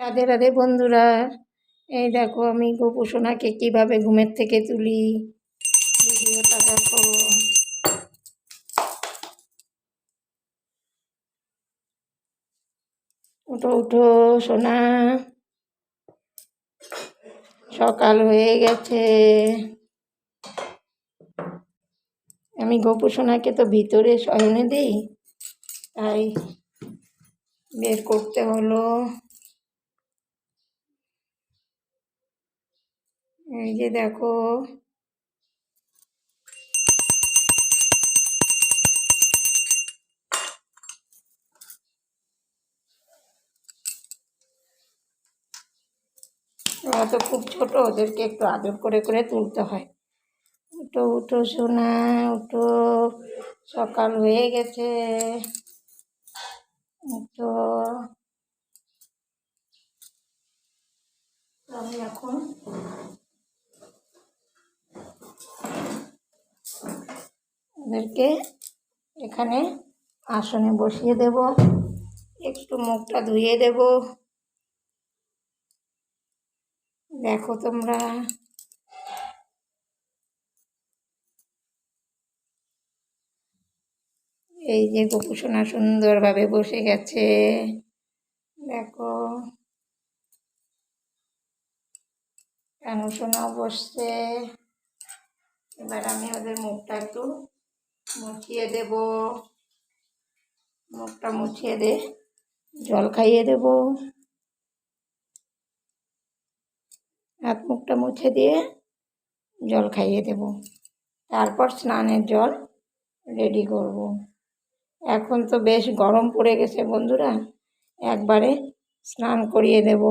রাধে রাধে বন্ধুরা। এই দেখো আমি গোপু সোনাকে কীভাবে ঘুমের থেকে তুলি। ভিডিওটা দেখো। উঠো উঠো, সোনা। সকাল হয়ে গেছে। আমি গোপু সোনাকে তো ভিতরে শয়নে দিই, তাই বের করতে হলো। এই যে দেখো। ওরা তো খুব ছোট, ওদেরকে একটু আদর করে করে তুলতে হয়। উঠো উঠো সোনা, উঠো। সকাল হয়ে গেছে। উঠো। আমি এখন ওদেরকে এখানে আসনে বসিয়ে দেব। একটু মুখটা ধুয়ে দেব। দেখো তোমরা। এই যে গোপুসোনা সুন্দরভাবে বসে গেছে। দেখো। কেন সোনাও বসছে। এবার আমি ওদের মুখটা একটু মুছিয়ে দেব। মুখটা মুছিয়ে দে। জল খাইয়ে দেব। হাত মুখটা মুছে দিয়ে জল খাইয়ে দেব। তারপর স্নানের জল রেডি করব। এখন তো বেশ গরম পড়ে গেছে বন্ধুরা। একবারে স্নান করিয়ে দেব।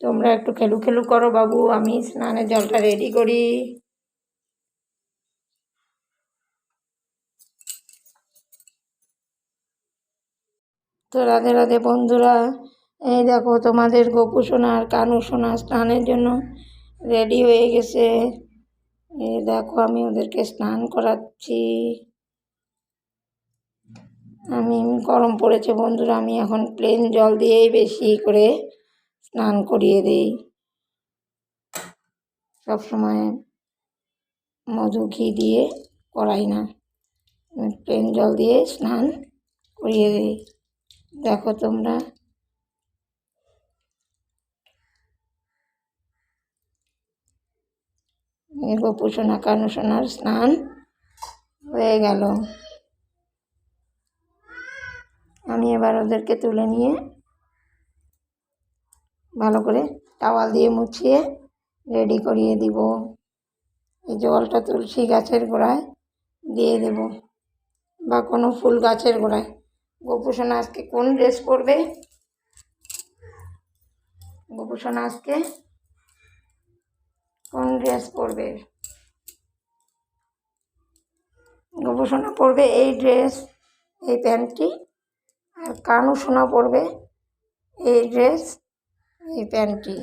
তোমরা একটু খেলু খেলু করো বাবু, আমি স্নানের জলটা রেডি করি। তো রাধে রাধে বন্ধুরা, এই দেখো তোমাদের গোপু সোনা আর কানু সোনা স্নানের জন্য রেডি হয়ে গেছে। এই দেখো আমি ওদেরকে স্নান করাচ্ছি। আমি গরম পড়েছে বন্ধুরা, আমি এখন প্লেন জল দিয়েই বেশি করে স্নান করিয়ে দিই। সবসময় মধু ঘি দিয়ে করাই না প্লেন জল দিয়ে স্নান করিয়ে দিই। দেখো তোমরা। গোপু সোনা কানু সোনার স্নান হয়ে গেল। আমি এবার ওদেরকে তুলে নিয়ে ভালো করে টাওয়াল দিয়ে মুছিয়ে রেডি করিয়ে দিব। এই জলটা তুলসী গাছের গোড়ায় দিয়ে দেব বা কোনো ফুল গাছের গোড়ায়। গোপুসোনা আজকে কোন ড্রেস পরবে? গোপুসোনা আজকে কোন ড্রেস পরবে? গোপুসোনা পরবে এই ড্রেস, এই প্যান্টটি, আর কানু সোনা পরবে এই ড্রেস। এই প্যান্টটি।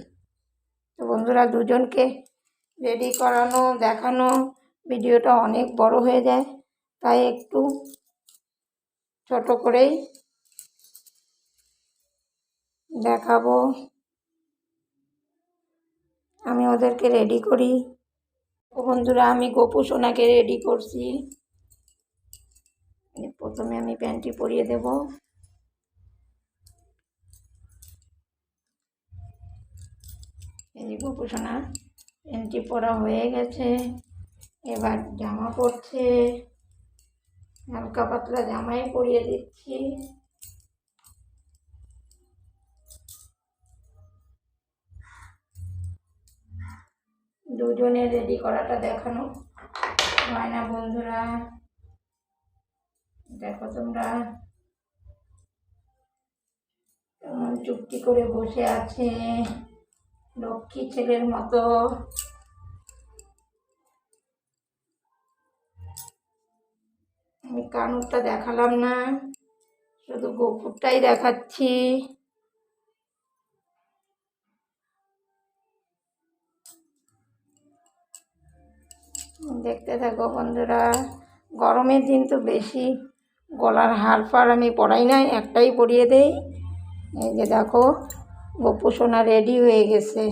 তো বন্ধুরা দুজনকে রেডি করানো, দেখানো ভিডিওটা অনেক বড় হয়ে যায়, তাই একটু ছোট করেই দেখাবো। আমি ওদেরকে রেডি করি। বন্ধুরা, আমি গোপু সোনাকে রেডি করছি। প্রথমে আমি প্যান্টটি পরিয়ে দেব। এই গোপু সোনা প্যান্টটি পরা হয়ে গেছে, এবার জামা পরছে হালকা পাতলা জামাই পরিয়ে দিচ্ছি। দুজনে রেডি করাটা দেখানো। হয় না বন্ধুরা? দেখো তোমরা। কেমন চুক্তি করে বসে আছে। লক্ষ্মী ছেলের মতো। আমি কানুরটা দেখালাম না, শুধু গোপুরটাই দেখাচ্ছি। দেখতে থাকো বন্ধুরা, গরমের দিন তো বেশি গলার হার ফার আমি পরাই নাই, একটাই পরিয়ে দেই। এই যে দেখো গোপু সোনা রেডি হয়ে গেছে।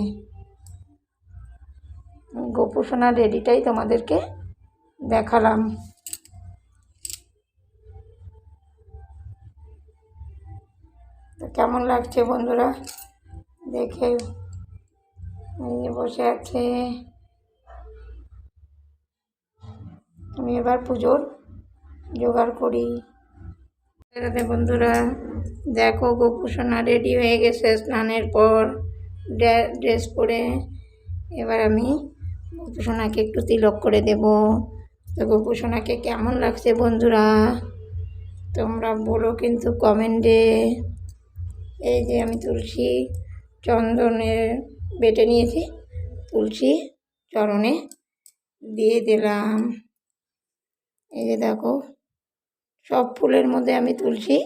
গোপু সোনা রেডিটাই তোমাদেরকে দেখালাম। তো কেমন লাগছে বন্ধুরা? দেখে বসে আছে। আমি এবার পুজোর জোগাড় করি। বন্ধুরা। দেখো গোপুসোনা রেডি হয়ে গেছে স্নানের পর। ড্রেস পরে। এবার আমি গোপুসোনাকে একটু তিলক করে দেব। তো গোপুসোনাকে কেমন লাগছে বন্ধুরা? তোমরা বলো কিন্তু কমেন্টে এই যে আমি তুলসী চন্দনের বেটে নিয়েছি। তুলসী চরণে দিয়ে দিলাম। এই যে দেখো সব ফুলের মধ্যে আমি তুলসী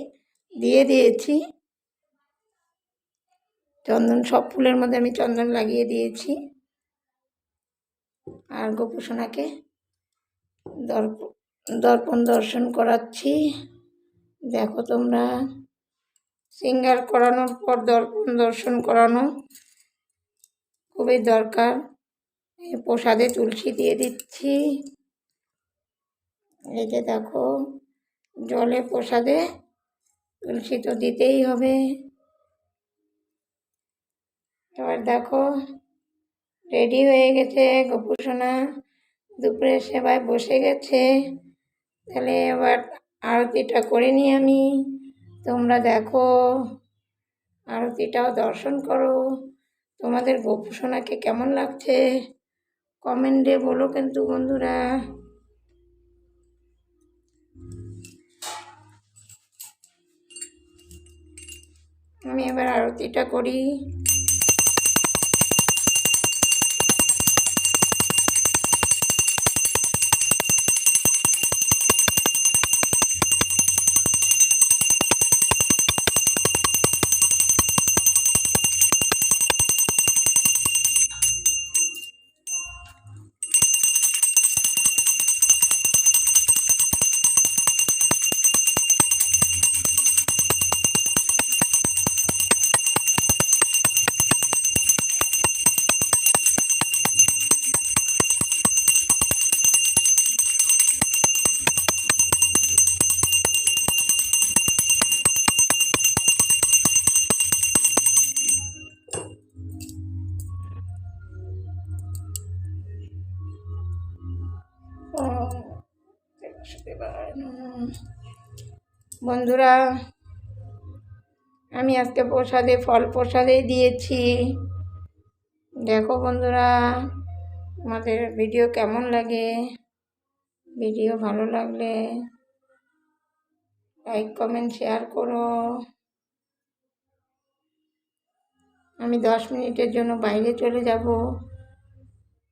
দিয়ে দিয়েছি। চন্দন, সব ফুলের মধ্যে আমি চন্দন লাগিয়ে দিয়েছি। আর গোপুসোনাকে দর্প, দর্পণ দর্শন করাচ্ছি। দেখো তোমরা, সিঙ্গার করানোর পর দর্পণ দর্শন করানো খুবই দরকার। এই প্রসাদে তুলসী দিয়ে দিচ্ছি। এই যে দেখো জলে প্রসাদে তুলসী তো দিতেই হবে। এবার দেখো, রেডি হয়ে গেছে গোপুসোনা। দুপুরে সেবায় বসে গেছে। তাহলে এবার আরতিটা করে নিই আমি। তোমরা দেখো, আরতিটাও দর্শন করো। তোমাদের গোপুসোনাকে কেমন লাগছে? কমেন্টে বলো কিন্তু বন্ধুরা। আমি এবার আরতিটা করি। বন্ধুরা, আমি আজকে প্রসাদে, ফল প্রসাদে দিয়েছি। দেখো বন্ধুরা আমাদের ভিডিও কেমন লাগে? ভিডিও ভালো লাগলে লাইক কমেন্ট শেয়ার করো। আমি দশ মিনিটের জন্য বাইরে চলে যাব।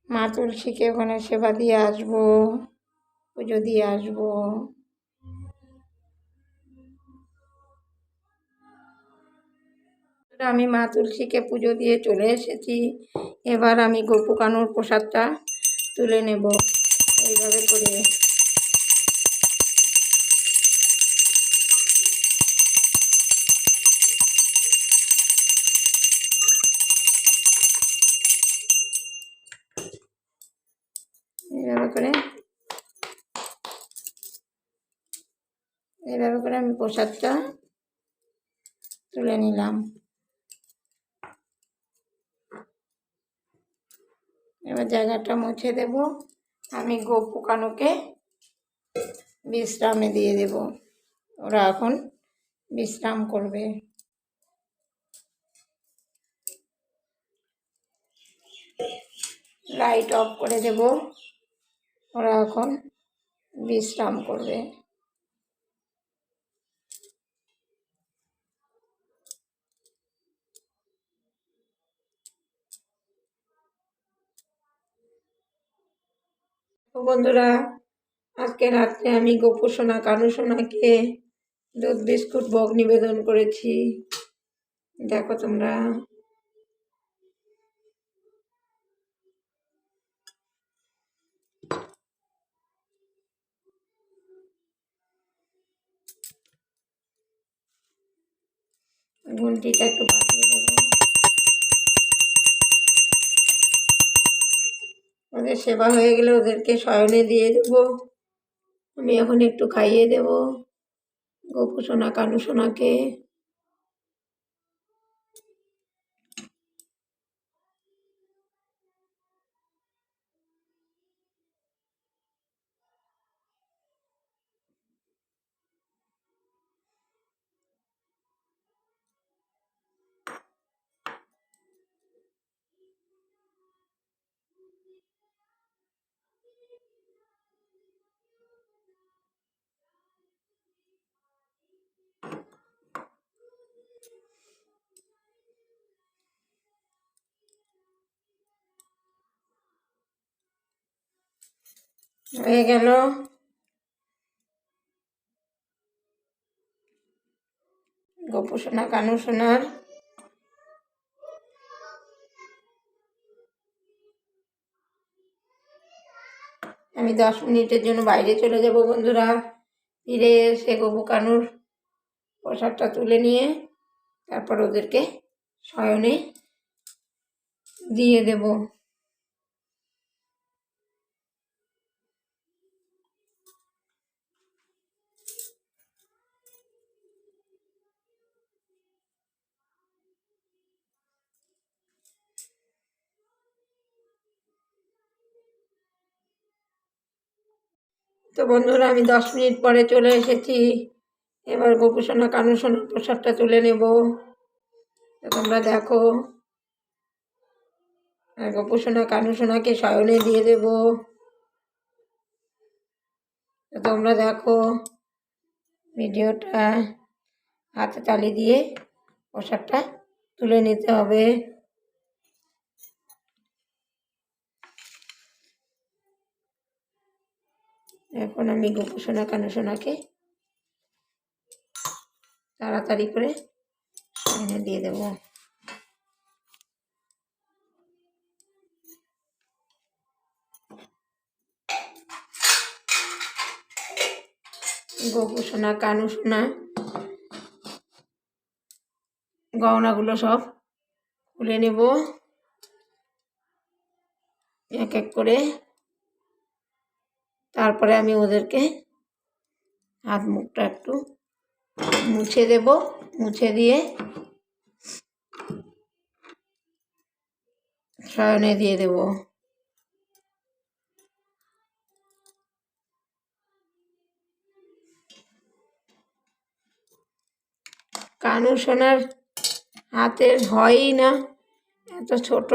মা তুলসীকে ওখানে সেবা দিয়ে আসব, পুজো দিয়ে আসব। আমি মা তুলসীকে পুজো দিয়ে চলে এসেছি। এবার আমি গোপু কানুর প্রসাদটা তুলে নেব। এইভাবে করে। এইভাবে করে। করে আমি প্রসাদটা তুলে নিলাম। এবার জায়গাটা মুছে দেব। আমি গোপু কানুকে বিশ্রামে দিয়ে দেব। ওরা এখন বিশ্রাম করবে। লাইট অফ করে দেব। ওরা এখন বিশ্রাম করবে। বন্ধুরা, আজকে রাত্রে আমি গোপসোনা কানুসোনাকে দুধ, বিস্কুট বগ নিবেদন করেছি। দেখো তোমরা। ঘুমটিটা একটু বাজিয়ে দেবো। ওদের সেবা হয়ে গেলে ওদেরকে শয়নে দিয়ে দেব। আমি এখন একটু খাইয়ে দেব। গোপু সোনা কানু সোনাকে। হয়ে গেল। গোপু সোনা, কানু সোনার। আমি দশ মিনিটের জন্য বাইরে চলে যাব বন্ধুরা। ফিরে এসে গোপু কানুর পোশাকটা তুলে নিয়ে তারপর ওদেরকে শয়নে দিয়ে দেব। তো বন্ধুরা, আমি দশ মিনিট পরে চলে এসেছি। এবার গোপুসোনা কানুসোনা প্রসাদটা তুলে নেব। তো তোমরা দেখো, আর গোপুসোনা কানুসোনাকে শয়নে দিয়ে দেব। তো তোমরা দেখো, ভিডিওটা হাতে তালি দিয়ে প্রসাদটা তুলে নিতে হবে। এখন আমি গোপুসোনা কানুসোনাকে তাড়াতাড়ি করে এনে দিয়ে দেবো। গোপু সোনা, কানু সোনা, গহনাগুলো সব খুলে নেব। এক এক করে তারপরে আমি ওদেরকে হাত মুখটা একটু মুছে দেব, মুছে দিয়ে শয়নে দিয়ে দেব। কানু সোনার হাতের হয়ই না, এত ছোট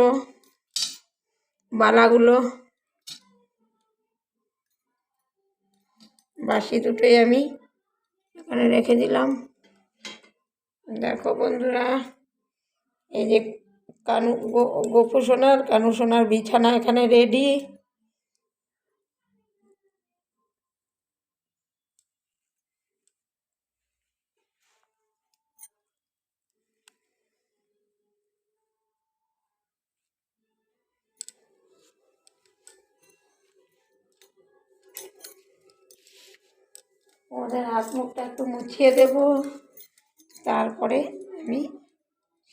বালাগুলো। বাসি দুটোই আমি এখানে রেখে দিলাম। দেখো বন্ধুরা, এই যে কানু গোপু সোনার, কানু সোনার বিছানা এখানে রেডি ওদের হাত মুখটা একটু মুছিয়ে দেব। তারপরে আমি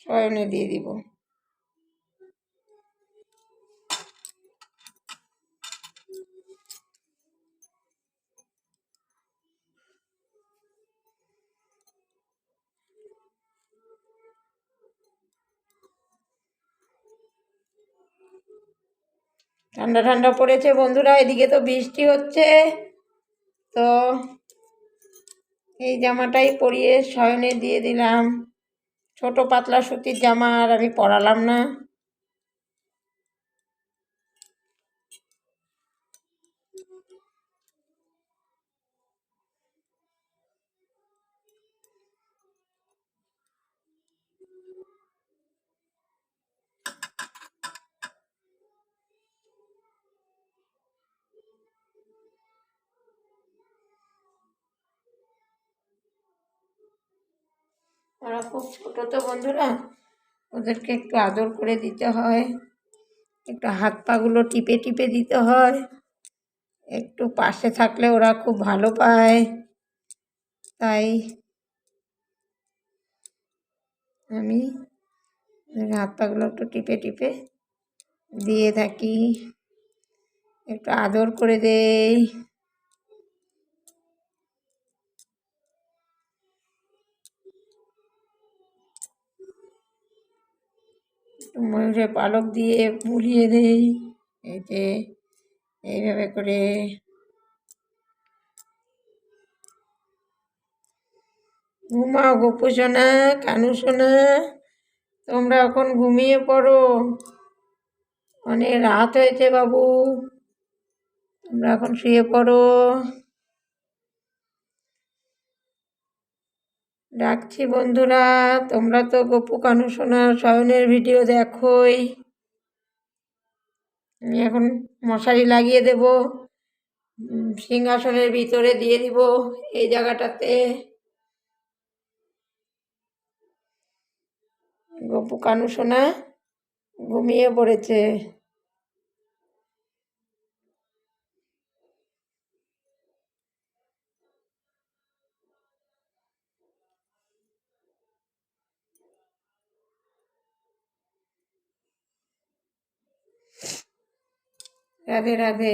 শয়নে দিয়ে দিব। ঠান্ডা ঠান্ডা পড়েছে বন্ধুরা, এদিকে তো বৃষ্টি হচ্ছে। তো এই জামাটাই পরিয়ে শয়নে দিয়ে দিলাম। ছোট পাতলা সুতির জামা আর আমি পরালাম না। ওরা খুব ছোটো তো বন্ধুরা, ওদেরকে একটু আদর করে দিতে হয়। একটু হাত পাগুলো টিপে টিপে দিতে হয়। একটু পাশে থাকলে ওরা খুব ভালো পায়। তাই আমি হাত পাগুলো একটু টিপে টিপে দিয়ে থাকি। একটু আদর করে দেই। ময়ূরের পালক দিয়ে বুলিয়ে দেই। যে, এইভাবে করে ঘুমাও গোপু সোনা কানু সোনা তোমরা এখন ঘুমিয়ে পড়ো। অনেক রাত হয়েছে বাবু, তোমরা এখন শুয়ে পড়ো। রাখছি বন্ধুরা, তোমরা তো গপু কানু সোনা শয়নের ভিডিও দেখোই। এখন মশারি লাগিয়ে দেব সিংহাসনের ভিতরে দিয়ে দিব এই জায়গাটাতে। গপু কানু সোনা ঘুমিয়ে পড়েছে। রাধে রাধে